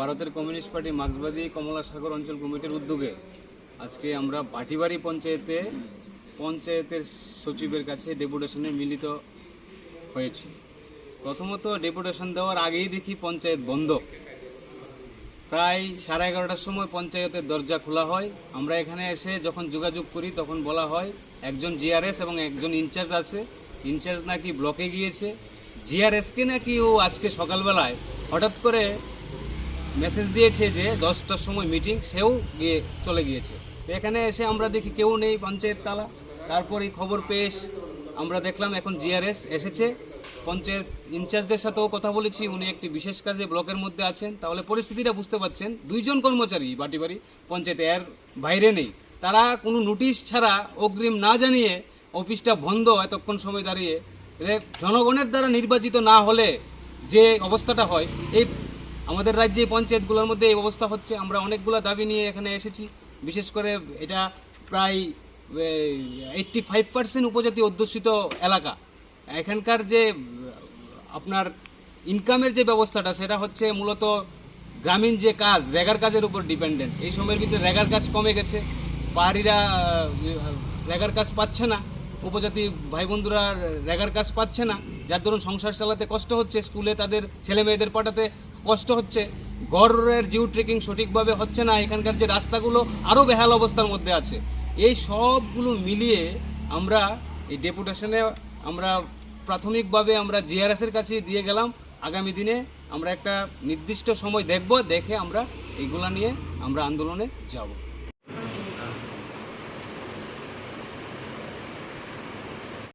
ভারতের communist party মার্ক্সবাদী কমলা সাগর অঞ্চল কমিটির উদ্যোগে আজকে আমরা ভাটিবাড়ি পঞ্চায়েতে, পঞ্চায়েতের সচিবের কাছে ডেপুটেশনে মিলিত হয়েছি। প্রথমত ডেপুটেশন দেওয়ার আগেই দেখি পঞ্চায়েত বন্ধ। প্রায় সাড়ে এগারোটার সময় পঞ্চায়েতের দরজা খোলা হয়। আমরা এখানে এসে যখন যোগাযোগ করি, তখন বলা হয় একজন জিআরএস এবং একজন ইনচার্জ আছে। ইনচার্জ নাকি ব্লকে গিয়েছে। জিআরএসকে নাকি ও আজকে সকালবেলায় হঠাৎ করে মেসেজ দিয়েছে যে দশটার সময় মিটিং সেও গিয়ে চলে গিয়েছে। এখানে এসে আমরা দেখি কেউ নেই, পঞ্চায়েত তালা তারপরে খবর পেয়ে আমরা দেখলাম এখন জিআরএস এসেছে। পঞ্চায়েত ইনচার্জের সাথেও কথা বলেছি, উনি একটি বিশেষ কাজে ব্লকের মধ্যে আছেন। তাহলে পরিস্থিতিটা বুঝতে পারছেন, দুইজন কর্মচারী বাটি বাড়ি পঞ্চায়েতে, এর বাইরে নেই। তারা কোনো নোটিশ ছাড়া অগ্রিম না জানিয়ে অফিসটা বন্ধ এতক্ষণ সময় দাঁড়িয়ে। জনগণের দ্বারা নির্বাচিত না হলে যে অবস্থাটা হয়, এই আমাদের রাজ্যে পঞ্চায়েতগুলোর মধ্যে এই অবস্থা হচ্ছে। আমরা অনেকগুলো দাবি নিয়ে এখানে এসেছি। বিশেষ করে এটা প্রায় এইট্টি ফাইভ পার্সেন্ট উপজাতি অধ্যুষিত এলাকা। এখানকার যে, আপনার ইনকামের যে ব্যবস্থাটা, সেটা হচ্ছে মূলত গ্রামীণ যে কাজ, রেগার কাজের উপর ডিপেন্ডেন্ট এই সময়ের ভিতরে রেগার কাজ কমে গেছে। পাহাড়িরা রেগার কাজ পাচ্ছে না। উপজাতি ভাই বন্ধুরা রেগার কাজ পাচ্ছে না। যার দরুন সংসার চালাতে কষ্ট হচ্ছে, স্কুলে তাদের ছেলে মেয়েদের পাঠাতে কষ্ট হচ্ছে। গড়ের জিও ট্রেকিং সঠিকভাবে হচ্ছে না, এখানকার যে রাস্তাগুলো আরও বেহাল অবস্থার মধ্যে আছে। এই সবগুলো মিলিয়ে আমরা এই ডেপুটেশনে আমরা প্রাথমিকভাবে আমরা জিআরএসের কাছে দিয়ে গেলাম। আগামী দিনে আমরা একটা নির্দিষ্ট সময় দেখব, দেখে আমরা এইগুলা নিয়ে আমরা আন্দোলনে যাব।